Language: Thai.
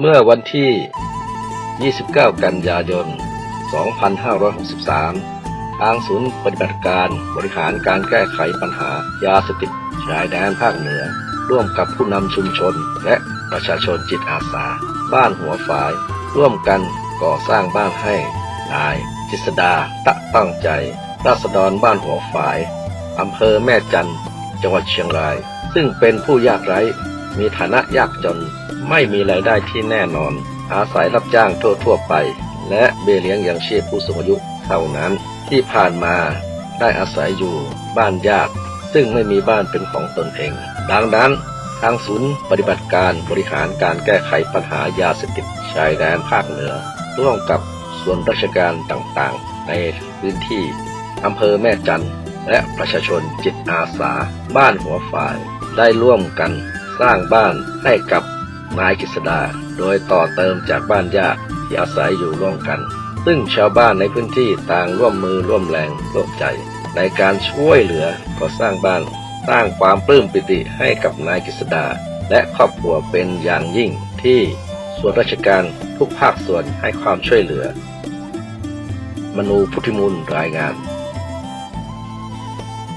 เมื่อวันที่ 29 กันยายน 2563 ทางศูนย์ปฏิบัติการบริหารการแก้ไขปัญหายาเสพติดชายแดนภาคเหนือ ร่วมกับผู้นำชุมชน และประชาชนจิตอาสา บ้านหัวฝาย ร่วมกันก่อสร้างบ้านให้นายจิษดาตะตั้งใจ ราษฎรบ้านหัวฝายอำเภอแม่จันจังหวัดเชียงราย ซึ่งเป็นผู้ยากไร้ มีฐานะยากจน ไม่มีรายได้ที่แน่นอน อาศัยรับจ้างทั่วๆไป และเบี้ยเลี้ยงอย่างชีพผู้สูงอายุเท่านั้น ที่ผ่านมาได้อาศัยอยู่บ้านญาติซึ่งไม่มีบ้านเป็นของตนเอง ดังนั้นทางศูนย์ปฏิบัติการบริหารการแก้ไขปัญหายาเสพติดชายแดนภาคเหนือ ร่วมกับส่วนราชการต่างๆ ในพื้นที่อำเภอแม่จันทร์และประชาชนจิตอาสา บ้านหัวฝ่าย ได้ร่วมกัน สร้างบ้านให้กับ นายกฤษดา โดยต่อเติมจากบ้านญาติที่อาศัยอยู่ร่วมกัน ซึ่งชาวบ้านในพื้นที่ต่างร่วมมือร่วมแรงร่วมใจ ในการช่วยเหลือก่อสร้างบ้าน สร้างความปลื้มปิติให้กับนายกฤษดา และครอบครัวเป็นอย่างยิ่งที่ส่วนราชการทุกภาคส่วนให้ความช่วยเหลือ มนูพุทธิมูลรายงาน